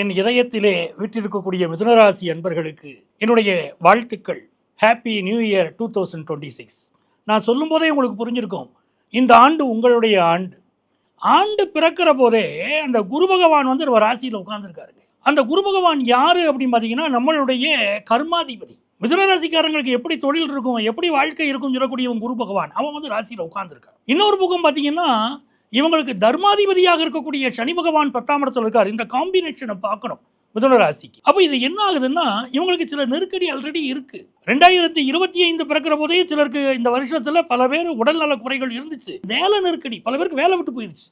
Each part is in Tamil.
என் இதயத்திலே விட்டிருக்கக்கூடிய மிதுனராசி அன்பர்களுக்கு என்னுடைய வாழ்த்துக்கள். Happy new year two thousand twenty six நான் சொல்லும்போதே உங்களுக்கு புரிஞ்சிருக்கோம். இந்த ஆண்டு உங்களுடைய ஆண்டு. ஆண்டு பிறக்கிற போதே அந்த குரு பகவான் வந்து ஒரு ராசியில் உட்கார்ந்துருக்காருங்க அந்த குரு பகவான் யார் அப்படின்னு பார்த்தீங்கன்னா நம்மளுடைய கர்மாதிபதி. மிதுனராசிக்காரங்களுக்கு எப்படி தொழில் இருக்கும் எப்படி வாழ்க்கை இருக்கும் சொல்லக்கூடியவன் குரு பகவான். அவன் வந்து ராசியில் உட்காந்துருக்கான் இன்னொரு பக்கம் பார்த்தீங்கன்னா இவங்களுக்கு தர்மாதிபதியாக இருக்கக்கூடிய சனி பகவான் பத்தாம் இடத்துல இருக்கார். இந்த காம்பினேஷனை பார்க்கணும். மிதுன ராசிக்கு. அப்போ இது என்ன ஆகுதுன்னா இவங்களுக்கு சில நெருக்கடி ஆல்ரெடி இருக்கு. ரெண்டாயிரத்தி இருபத்தி ஐந்து பிறக்கிற போதே சிலருக்கு இந்த வருஷத்துல பல பேர் உடல்நல குறைகள் இருந்துச்சு. வேலை நெருக்கடி. பல பேருக்கு வேலை விட்டு போயிருச்சு.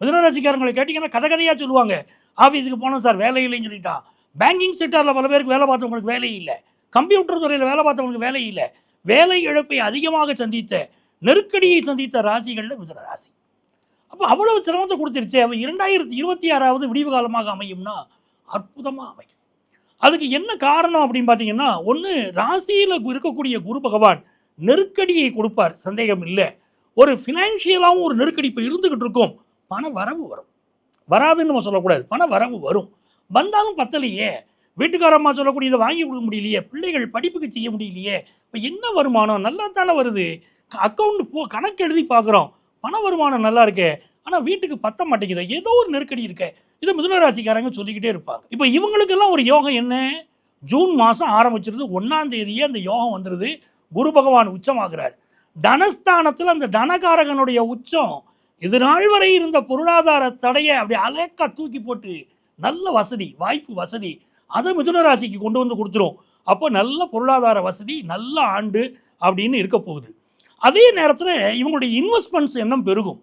மிதுன ராசிக்காரங்களை கேட்டிங்கன்னா கதை கதையாக சொல்லுவாங்க. ஆஃபீஸுக்கு போனோம் சார் வேலை இல்லைன்னு சொல்லிட்டான் பேங்கிங் செக்டாரில் பல பேருக்கு வேலை பார்த்தவங்களுக்கு வேலை இல்லை. கம்ப்யூட்டர் துறையில் வேலை பார்த்தவங்களுக்கு வேலை இல்லை. வேலை இழப்பை அதிகமாக சந்தித்த நெருக்கடியை சந்தித்த ராசிகளில் மிதுன ராசி. அப்போ அவ்வளவு சிரமத்தை கொடுத்துருச்சு. அவன் இரண்டாயிரத்தி இருபத்தி ஆறாவது விடிவு காலமாக அமையும்னா அற்புதமாக அமையும். அதுக்கு என்ன காரணம் அப்படின்னு பார்த்தீங்கன்னா ஒன்று ராசியில் இருக்கக்கூடிய குரு பகவான் நெருக்கடியை கொடுப்பார். சந்தேகம் இல்லை. ஒரு ஃபினான்ஷியலாகவும் ஒரு நெருக்கடி இப்போ இருந்துக்கிட்டு இருக்கும். பண வரவு வரும். வராதுன்னு நம்ம சொல்லக்கூடாது. பண வரவு வரும். வந்தாலும் பத்தலையே. வீட்டுக்காரம்மா சொல்லக்கூடியதை வாங்கி கொடுக்க முடியலையே. பிள்ளைகள் படிப்புக்கு செய்ய முடியலையே. இப்போ என்ன வருமானம்? நல்லா தானே வருது. அக்கௌண்ட் போ கணக்கு எழுதி பார்க்குறோம் பண வருமானம் நல்லா இருக்கே. ஆனால் வீட்டுக்கு பத்த மாட்டேங்குது. ஏதோ ஒரு நெருக்கடி இருக்கே. இதை மிதுனராசிக்காரங்க சொல்லிக்கிட்டே இருப்பாங்க. இப்போ இவங்களுக்கெல்லாம் ஒரு யோகம் என்ன? ஜூன் மாதம் ஆரம்பிச்சிருந்து ஒன்றாம் தேதியே அந்த யோகம் வந்துடுது குரு பகவான் உச்சமாகிறார். தனஸ்தானத்தில் அந்த தனகாரகனுடைய உச்சம் இது நாள் வரை இருந்த பொருளாதார தடையை அப்படி அலேக்கா தூக்கி போட்டு நல்ல வசதி வாய்ப்பு வசதி அதை மிதுன ராசிக்கு கொண்டு வந்து கொடுத்துரும். அப்போ நல்ல பொருளாதார வசதி நல்ல ஆண்டு அப்படின்னு இருக்க போகுது. அதே நேரத்தில் இவங்களுடைய இன்வெஸ்ட்மெண்ட்ஸ் எண்ணம் பெருகும்.